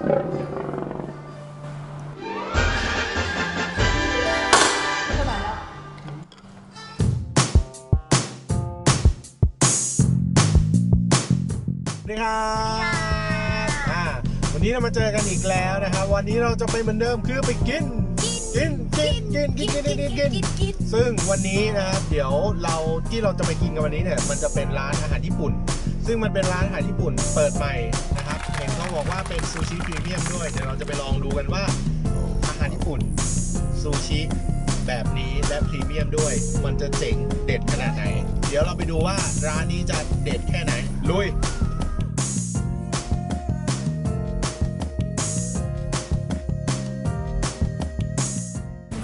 ดีครับอ่าวันนี้เรามาเจอกันอีกแล้วนะครับ วันนี้เราจะไปเหมือนเดิมคือไปกิน กิน กิน กิน กิน กิน กิน กิน กิน ซึ่งวันนี้นะครับเดี๋ยวเราที่เราจะไปกินกันวันนี้เนี่ย มันจะเป็นร้านอาหารญี่ปุ่น ซึ่งมันเป็นร้านอาหารญี่ปุ่นเปิดใหม่นะครับ บอกว่าเป็นซูชิพรีเมียมด้วยเดี๋ยวเราจะไปลองดูกันว่า อาหารญี่ปุ่นซูชิแบบนี้และพรีเมียมด้วย มันจะเจ๋งเด็ดขนาดไหน เดี๋ยวเราไปดูว่าร้านนี้จะเด็ดแค่ไหน ลุย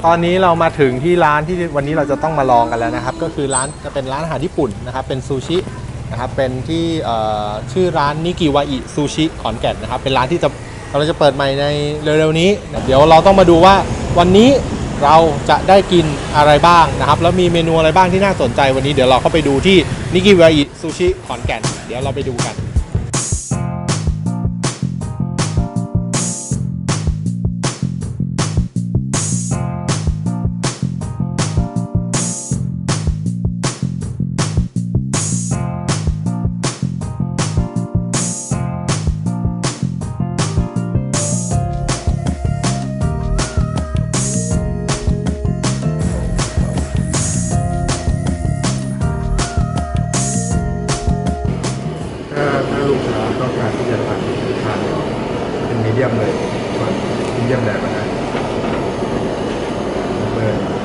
ตอนนี้เรามาถึงที่ร้านที่วันนี้เราจะต้องมาลองกันแล้วนะครับ ก็คือร้านจะเป็นร้านอาหารญี่ปุ่นนะครับ เป็นซูชิ นะครับเป็นที่ชื่อร้านนิกิวาอิซูชิขอนแก่นนะครับเป็นร้านที่จะเราจะเปิดใหม่ในเร็วๆนี้ เดี๋ยวเราต้องมาดูว่าวันนี้เราจะได้กินอะไรบ้างนะครับ แล้วมีเมนูอะไรบ้างที่น่าสนใจวันนี้เดี๋ยวเราเข้าไปดูที่นิกิวาอิซูชิขอนแก่น เดี๋ยวเราไปดูกัน ลูกค้าต้องการที่จะทานทานเป็นมีเดียมเลยมีเดียมแดดนะเบอร์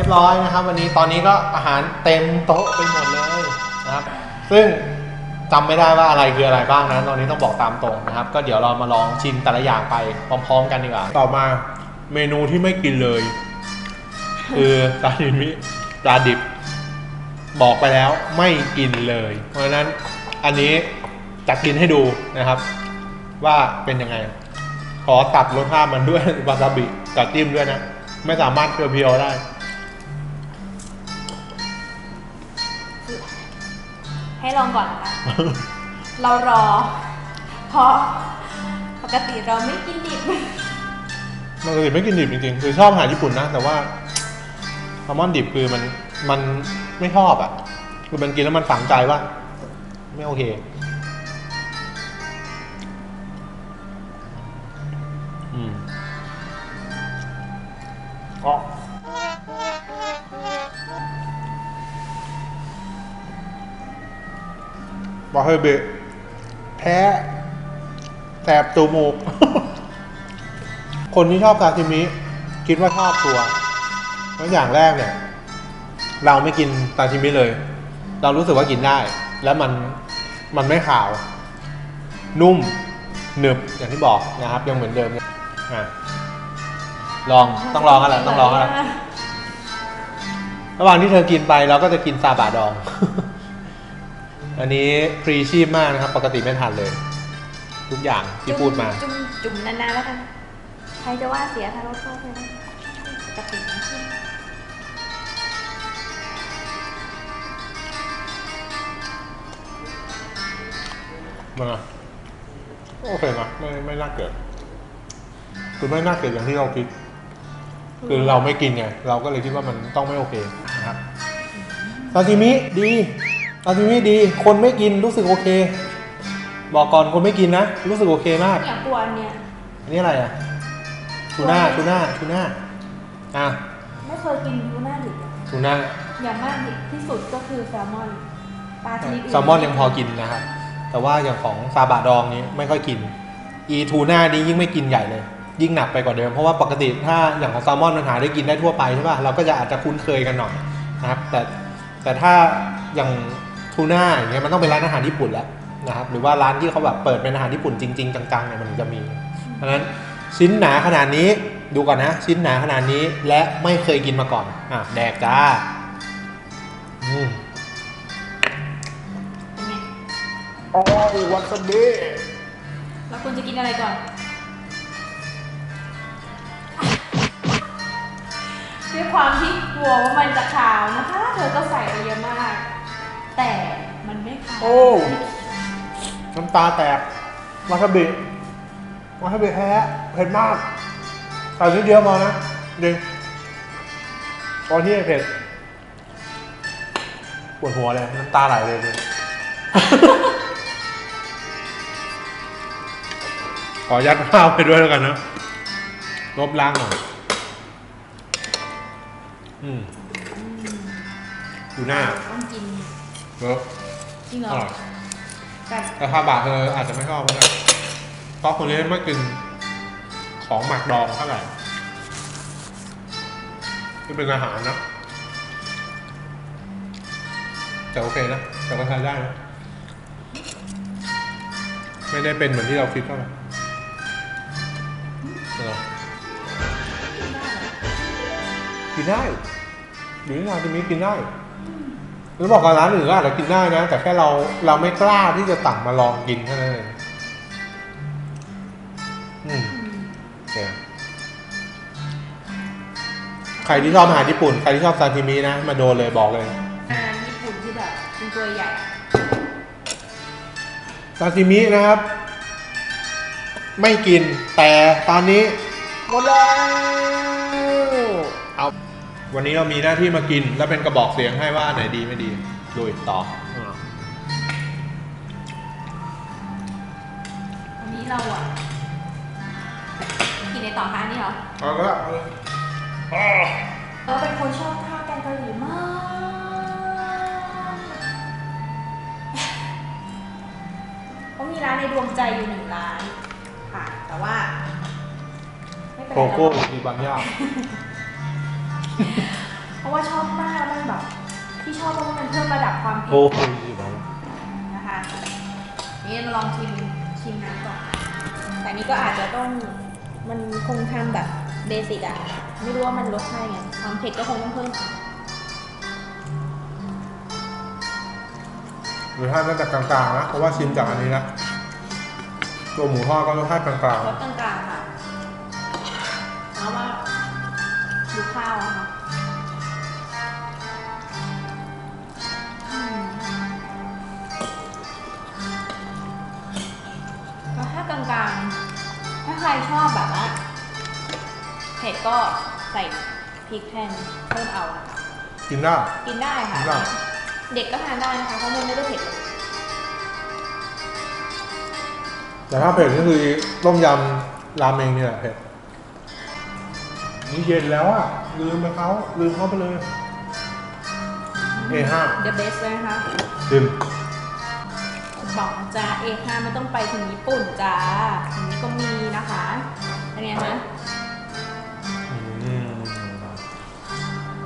รียบร้อยนะครับ วันนี้ตอนนี้ก็อาหารเต็มโต๊ะไปหมดเลยนะครับ ซึ่งจำไม่ได้ว่าอะไรคืออะไรบ้างนะตอนนี้ต้องบอกตามตรงนะครับ ก็เดี๋ยวเรามาลองชิมแต่ละอย่างไปพร้อมๆ กันดีกว่าต่อมาเมนูที่ไม่กินเลยคือซาชิมิปลาดิบ บอกไปแล้วไม่กินเลย เพราะฉะนั้นอันนี้จะกินให้ดูนะครับ ว่าเป็นยังไง ขอตัดรสชาติมันด้วยวาซาบิกับจิ้มด้วยนะ ไม่สามารถเพียวๆได้ ให้ลองก่อนนะคะเรารอ เพราะปกติเราไม่กินดิบปกติไม่กินดิบจริงๆ คือชอบอาหารญี่ปุ่นนะ แต่ว่าแซลมอนดิบคือมันมันไม่ชอบอะคือมันกินแล้วมันฝังใจว่า ไม่โอเค อืมก็ บาเฮเบะแพ้แสบจมูก คนที่ชอบซาซิมิคิดว่าชอบตัวเพราะอย่างแรกเนี่ย เราไม่กินซาซิมิเลย เรารู้สึกว่ากินได้ แล้วมันมันไม่ขาว นุ่มหนึบอย่างที่บอกนะครับ ยังเหมือนเดิมอะลองต้องลองอะไรต้องลองอะไรระหว่างที่เธอกินไปเราก็จะกินซาบะดอง อันนี้ฟรีชีพมากนะครับ ปกติไม่ทานเลย ทุกอย่างที่พูดมา จุ่มจุ่มนานๆแล้วกัน ใครจะว่าเสียถ้ารสชาติเลยนะปกติมันอะโอเคนะไม่ไม่น่าเกิด คือไม่น่าเกิดอย่างที่เราคิด คือเราไม่กินไง เราก็เลยคิดว่ามันต้องไม่โอเคนะครับซาซิมิดี ซาซิมิดี คนไม่กินรู้สึกโอเค บอกก่อนคนไม่กินนะ รู้สึกโอเคมาก อย่างกลัวเนี่ย อันนี้อะไรอะทูน่าทูน่าทูน่าอะไม่เคยกินทูน่าดิบอะทูน่าอย่างมากที่สุดก็คือแซลมอนปลาชนิดอื่นแซลมอนยังพอกินนะครับแต่ว่าอย่างของซาบะดองนี้ไม่ค่อยกิน อีทูน่านี้ยิ่งไม่กินใหญ่เลย ยิ่งหนักไปกว่าเดิมเพราะว่าปกติถ้าอย่างของแซลมอนมันหาได้กินได้ทั่วไปใช่ป่ะเราก็จะอาจจะคุ้นเคยกันหน่อยนะครับแต่แต่ถ้าอย่าง ทูน่าอย่างเงี้ยมันต้องเป็นร้านอาหารญี่ปุ่นแล้วนะครับหรือว่าร้านที่เขาแบบเปิดเป็นอาหารญี่ปุ่นจริงๆจังๆเนี่ยมันถึงจะมีเพราะฉะนั้นชิ้นหนาขนาดนี้ดูก่อนนะชิ้นหนาขนาดนี้และไม่เคยกินมาก่อนอะแดกจ้าอืมเป็นไงโอ้ยวาซาบิเราควรจะกินอะไรก่อนด้วยความที่กลัวว่ามันจะขาวนะคะ เธอก็ใส่ไปเยอะมาก แต่มันไม่ขาวโอ้น้ำตาแตกวาซาบิวาซาบิแท้เผ็ดมากใส่นิดเดียวพอนะจริงตอนที่เผ็ดปวดหัวเลยน้ำตาไหลเลยเนี่ยขอยัดข้าวไปด้วยแล้วกันนะลบล้างหน่อยอืมดูหน้าต้องกิน เวิร์กจริงเหรออร่อยแต่แต่คาบะเธออาจจะไม่ชอบก็ได้เพราะคนนี้ไม่กินของหมักดองเท่าไหร่ที่เป็นอาหารนะแต่โอเคนะแต่ก็ทานได้นะไม่ได้เป็นเหมือนที่เราคิดเท่าไหร่เหรอกินได้อยู่ที่ร้านจะมีกินได้ แล้วบอกกับร้านอื่นก็อาจจะกินได้นะ แต่แค่เราเราไม่กล้าที่จะสั่งมาลองกินแค่นั้นเองอืมโอเคใครที่ชอบอาหารญี่ปุ่น ใครที่ชอบซาชิมินะ มาโดนเลยบอกเลยอาหารญี่ปุ่นที่แบบเป็นตัวใหญ่อะซาชิมินะครับ ไม่กินแต่ตอนนี้หมดแล้วเอา วันนี้เรามีหน้าที่มากิน และเป็นกระบอกเสียงให้ว่าอันไหนดีไม่ดีลุยต่ออ่าวันนี้เราอะกินในต่อคะอันนี่เหรอเอาละเอาละอ้อเราเป็นคนชอบข้าวแกงเกาหลีมากเขามีร้านในดวงใจอยู่หนึ่งร้านค่ะ แต่ว่า ไม่เป็นโกไรโก้แล้วมีบางอย่าง เพราะว่าชอบมากมันแบบที่ชอบเพราะว่ามันเพิ่มระดับความเผ็โอ้ดโหมีบางอย่างนะคะนี่มาลองชิมชิมน้ำก่อนแต่นี่ก็อาจจะต้องมันคงทำแบบเบสิกอะไม่รู้ว่ามันรสชาติไงความเผ็ดก็คงต้องเพิ่มหรือถ้าตั้งแต่กลางๆนะเพราะว่าชิมจากอันนี้นะตัวหมูทอดก็รสชาติกลางรสกลางๆค่ะแล้วว่าดูข้าวนะคะ ใครชอบแบบว่าเผ็ดก็ใส่พริกแทนเพิ่มเอานะคะๆกินได้ กินได้ค่ะ กินได้ เด็กก็ทานได้นะคะเพราะมันไม่ได้เผ็ดเลยแต่ถ้าเผ็ดก็คือต้มยำราเมงเนี่ยแหละเผ็ดนี่เย็นแล้วอะ ลืมไปเขาลืมเขาไปเลย A5 เดอะเบสเลยนะคะชิมบ อกนะจ้าเอค่าไม่ต้องไปถึงญี่ปุ่นจ้าอันนี้ก็มีนะคะเป็นไงคะอืม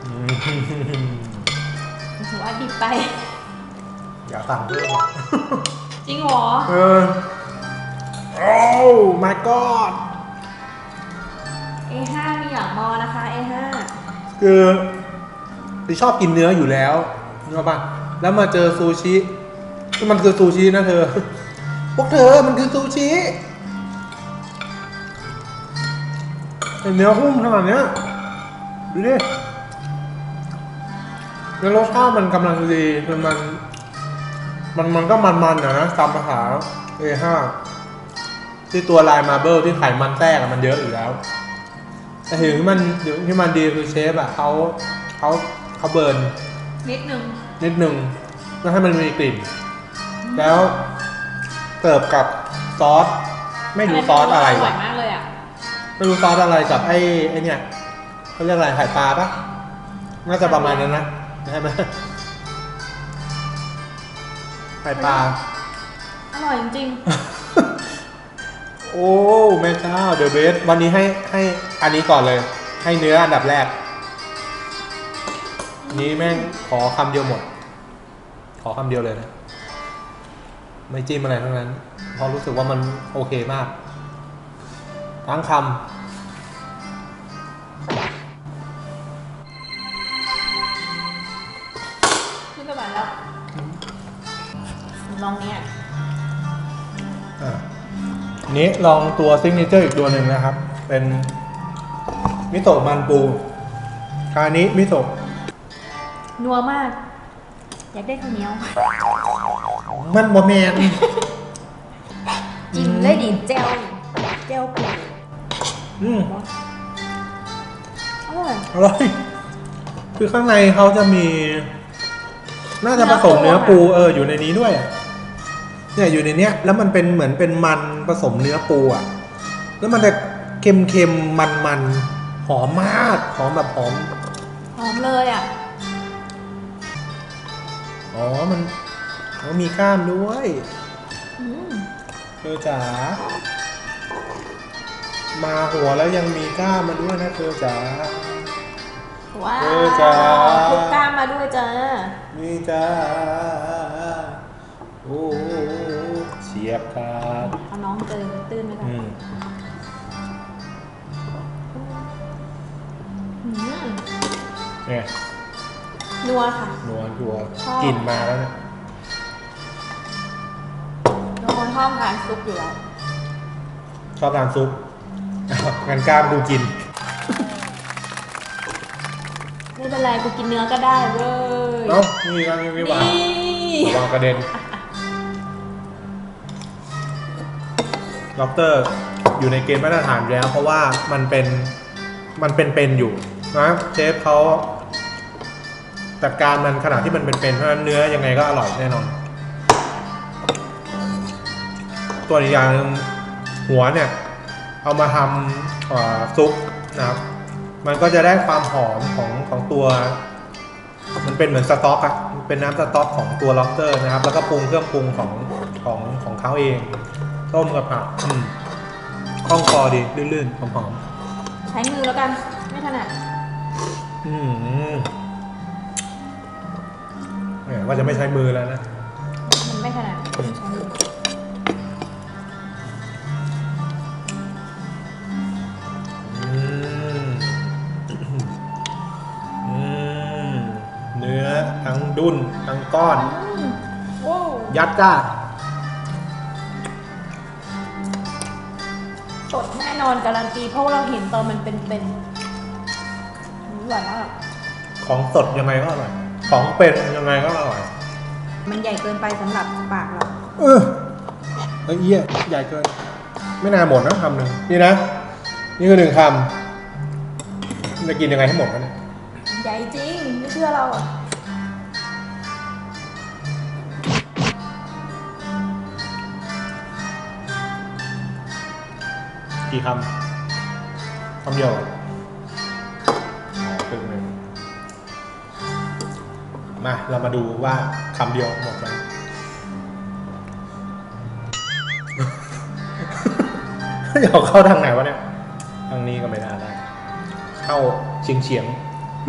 อืมถือว่าดิบไป อย่าสั่งเพิ่มอะจริงเหรอ เออโอ้ my god A5 มีหลังมอนะคะ A5 คือที่ชอบกินเนื้ออยู่แล้วนึกออกปะแล้วมาเจอซูชิ มันคือซูชินะเธอ พวกเธอมันคือซูชิไอเนื้อหุ้มขนาดเนี้ยดูดิแล้วรสชาติมันกำลังดีคือมัน มันมันก็มันๆอะนะตามภาษา A5 ที่ตัวลายมาเบิลที่ไขมันแทรกอะมันเยอะอยู่แล้ว แต่ถึงที่มันที่มันดีคือเชฟอะเขาเขาเขาเบิร์นนิดนึงนิดนึงเพื่อให้มันมีกลิ่น แล้วเสิร์ฟกับซอสไม่รู้ซอสอะไรร่อวะยมากเลยอะไม่รู้ซอสอะไรกับไอ้ไอ้เนี่ยเขาเรียกอะไรไข่ปลาปะน่าจะประมาณนั้นนะใช่ไหมไข่ปลา อร่อยจริงโอ้แม่เจ้าเดอะเบสวันนี้ให้ให้อันนี้ก่อนเลย ให้เนื้ออันดับแรก นี้แม่งขอคำเดียวหมด ขอคำเดียวเลยนะ ไม่จิ้มอะไรทั้งนั้น เพราะรู้สึกว่ามันโอเคมาก ทั้งคๆขึ้นไปแบบแล้วลองเนี้ยำอะนี้ลองตัวซิกเนเจอร์อีกตัวหนึ่งนะครับ เป็นมิโตะมันปูคราวนี้มิโตะนัวมาก อยากได้ข้าวเหนียว มันบะแมนจิ้มเลยดิเจลเจลปูอืมอร่อยอร่อยคือข้างในเขาจะมี น่าจะผสมเนื้อปูเอออยู่ในนี้ด้วยอะเนี่ยอยู่ในเนี้ย แล้วมันเป็นเหมือนเป็นมันผสมเนื้อปูอะ แล้วมันจะเค็มเค็มมันมันๆหอมมากหอมแบบหอมหอมเลยอะ อ๋อมัน อ๋อมีกล้ามด้วยอืมเธอจ๋ามาหัวแล้วยังมีกล้ามมาด้วยนะเธอจ๋า ว้าเออจ้าวคลุกกล้ามมาด้วยจ้านี่จ้าโอ้เฉียบขาดเอาน้องเจอตื้นไปก่อนอืมอืมเนี่ยนัวค่ะนวลทัวชอบกลิ่นมาแล้วเนี่ย น้องคนชอบทานซุปอยู่แล้วชอบทานซุปอ้าวงั้นกล้ามดูกิน ไม่เป็นไรกูกินเนื้อก็ได้เว้ย เอ้านี่กันนี่หว่านี่ระวังกระเด็นล็อบเตอร์อยู่ในเกณฑ์มาตรฐานอยู่แล้ว เพราะว่ามันเป็นมันเป็นเป็นอยู่นะเชฟเขาจัดการมันขนาดที่มันเป็นเป็นเพราะฉะนั้นเนื้อยังไงก็อร่อยแน่นอน ตัวอีกอย่างหนึ่งหัวเนี่ย เอามาทำเอ่อซุปนะครับ มันก็จะได้ความหอมของของตัว มันเป็นเหมือนสต๊อกอะมันเป็นน้ำสต๊อกของตัวล็อบสเตอร์นะครับ แล้วก็ปรุงเครื่องปรุงของของของเขาเอง ต้มกับผักอืมคล่องคอดีลื่นๆหอมใช้มือแล้วกัน ไม่ถนัดๆอืมแหมว่าจะไม่ใช้มือแล้วนะ มันไม่ถนัดใช้มืออื ทั้งดุนทั้งก้อนอืมว้าวยัดจ้า สดแน่นอนการันตีเพราะว่าเราเห็นตอนมันเป็นเป็นอืมอร่อยมากของสดยังไงก็อร่อย ของเป็นยังไงก็อร่อย มันใหญ่เกินไปสำหรับปากเรา เออไอ้เอี้ยใหญ่เกิน ไม่น่าหมดนะคำหนึ่งนี่นะ นี่คือหนึ่งคำจะกินยังไงให้หมดวะเนี่ย ใหญ่จริง ไม่เชื่อเราอะ กี่คำคำเดียวครึ่งหนึ่งมา เรามาดูว่าคำเดียวหมดไหมอยากเข้าทางไหนวะเนี่ย ทางนี้ก็ไม่น่าได้ เข้าเฉียงเฉียง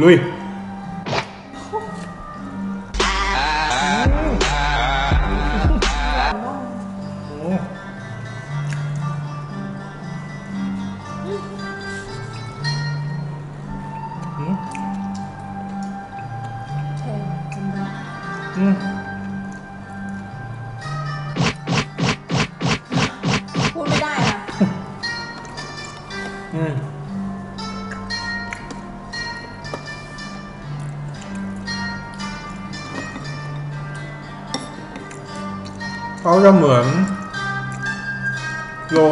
ลุย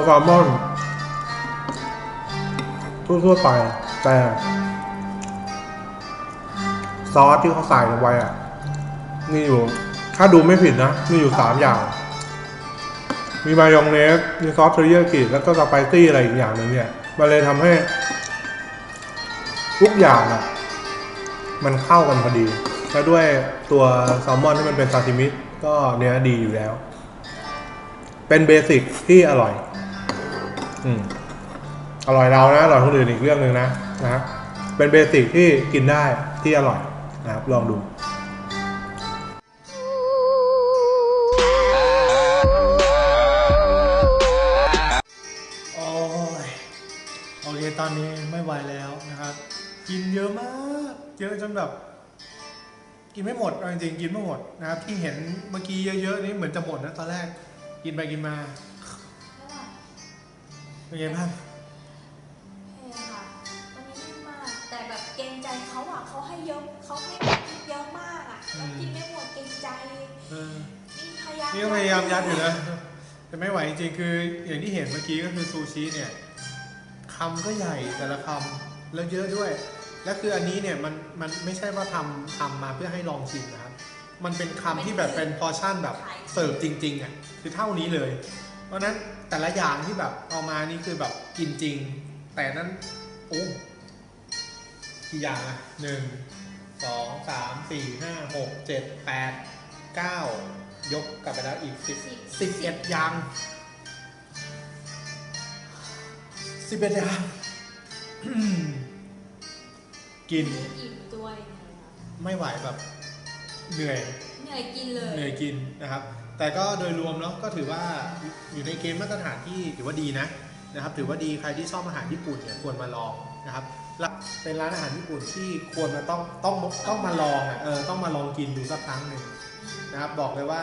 แซลมอนทั่วๆไป แต่ ซอสที่เขาใส่ลงไปอะ มีอยู่ ถ้าดูไม่ผิดนะ มีอยู่สามอย่าง มีมายองเนส มีซอสเทอริยากิแล้วก็สไปซี่อะไรอีกอย่างหนึ่งเนี่ย มันเลยทำให้ ทุกอย่างอะ มันเข้ากันพอดี แล้วด้วยตัวแซลมอนที่มันเป็นซาซิมิก็เนื้อดีอยู่แล้ว เป็นเบสิกที่อร่อย อืมอร่อยเรานะอร่อยคนอื่นอีกเรื่องหนึ่งนะนะฮะเป็นเบสิกที่กินได้ที่อร่อยนะครับลองดูโอ้ยโอเคตอนนี้ไม่ไหวแล้วนะครับ กินเยอะมาก เยอะจนแบบ กินไม่หมดเอาจริงๆกินไม่หมดนะครับ ที่เห็นเมื่อกี้เยอะๆนี่เหมือนจะหมดนะตอนแรก กินไปกินมา เป็นไงบ้างเฮ้ค่ะวันนี้ไม่มาก แต่แบบเกรงใจเขาอะเขาให้เยอะเขาให้แบบเยอะมากอะแล้วกินไม่หมดเกรงใจเออนี่พยายามนี่ก็พยายามยัดอยู่นะแต่ไม่ไหวจริงๆคืออย่างที่เห็นเมื่อกี้ก็คือซูชิเนี่ยคำก็ใหญ่แต่ละคำแล้วเยอะด้วย และคืออันนี้เนี่ยมันมันไม่ใช่ว่าทำทำมาเพื่อให้ลองชิมนะครับมันเป็นคำที่แบบเป็นพอร์ชั่นแบบเสิร์ฟจริงๆอะคือเท่านี้เลยเพ ราะฉะนั้นแต่ละอย่างที่แบบเอามานี่คือแบบกินจริง แต่นั้นโอ้กี่อย่างอะหนึ่งสองสามสี่ห้าหกเจ็ดแปดเก้ายกกลับไปแล้วอีกสิบสิบเอ็ดอย่างสิบเอ็ดอย่างกินอิ่มตัวเองเลยอะไม่ไหวแบบเหนื่อย เหนื่อยกินเลย เหนื่อยกินนะครับ แต่ก็โดยรวมเนาะก็ถือว่าอยู่ในเกณฑ์มาตรฐานที่ถือว่าดีนะนะครับถือว่าดีใครที่ชอบอาหารญี่ปุ่นเนี่ยควรมาลองนะครับและเป็นร้านอาหารญี่ปุ่นที่ควรมาต้องต้องต้องมาลองอะเออต้องมาลองกินดูสักครั้งหนึ่งนะครับบอกเลยว่า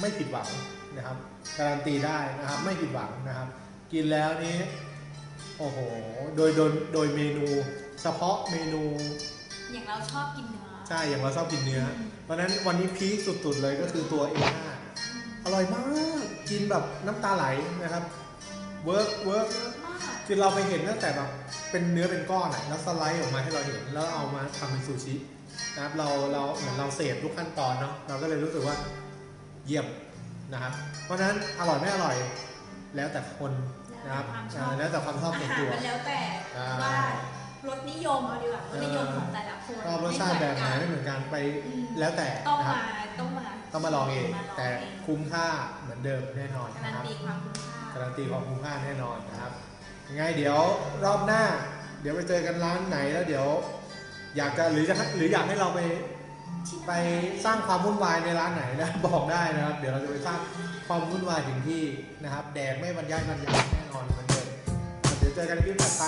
ไม่ผิดหวังนะครับการันตีได้นะครับไม่ผิดหวังนะครับ กินแล้วนี้โอ้โหโดยโดยโดยเมนูเฉพาะเมนู อย่างเราชอบกินเนื้อใช่อย่างเราชอบกินเนื้อเพราะฉะนั้นวันนี้พีคสุดๆเลยก็คือตัว A5 อ ร่อยมากกินแบบน้ำตาไหลนะครับเวิร์กเวิร์กเยอะมากคือเราไปเห็นตั้งแต่แบบเป็นเนื้อเป็นก้อนอะแล้วสไลด์ออกมาให้เราเห็นแล้วเอามาทำเป็นซูชินะครับเราเราเหมือนเราเสพทุกขั้นตอนเนาะเราก็เลยรู้สึกว่าเยี่ยมนะครับ เพราะฉะนั้นอร่อยไม่อร่อยแล้วแต่คนนะครับอ่าแล้วแต่ความชอบอาส่วนหารตัวมันแล้วแต่อ่าว่ารสนิยมเอาดีกว่ารสนิยมของแต่ละคนชอบรสชาติแบบไหนไม่ไม่เหเหมือนกันมือนกันไปอืมแล้วแต่ต้องนะครับมา ต้องมาต้องมาลองเองมาลองแต่เองคุ้มค่าเหมือนเดิมแน่นอนการันะนครับตีความคุ้มค่า การันตีความคุ้มค่าแน่นอนนะครับยังไงเดี๋ยวรอบหน้า เดี๋ยวไปเจอกันร้านไหนแล้วเดี๋ยว อยากจะหรือจะหรืออยากให้เราไป ไปสร้างความวุ่นวายในร้านไหนนะ บอกได้นะครับ เดี๋ยวเราจะไปสร้างความวุ่นวายถึงที่นะครับ แดกไม่บรรยายบรรยายแน่นอนเหมือนเดิมเดี๋ยวเจอกันในคลิปถัดไป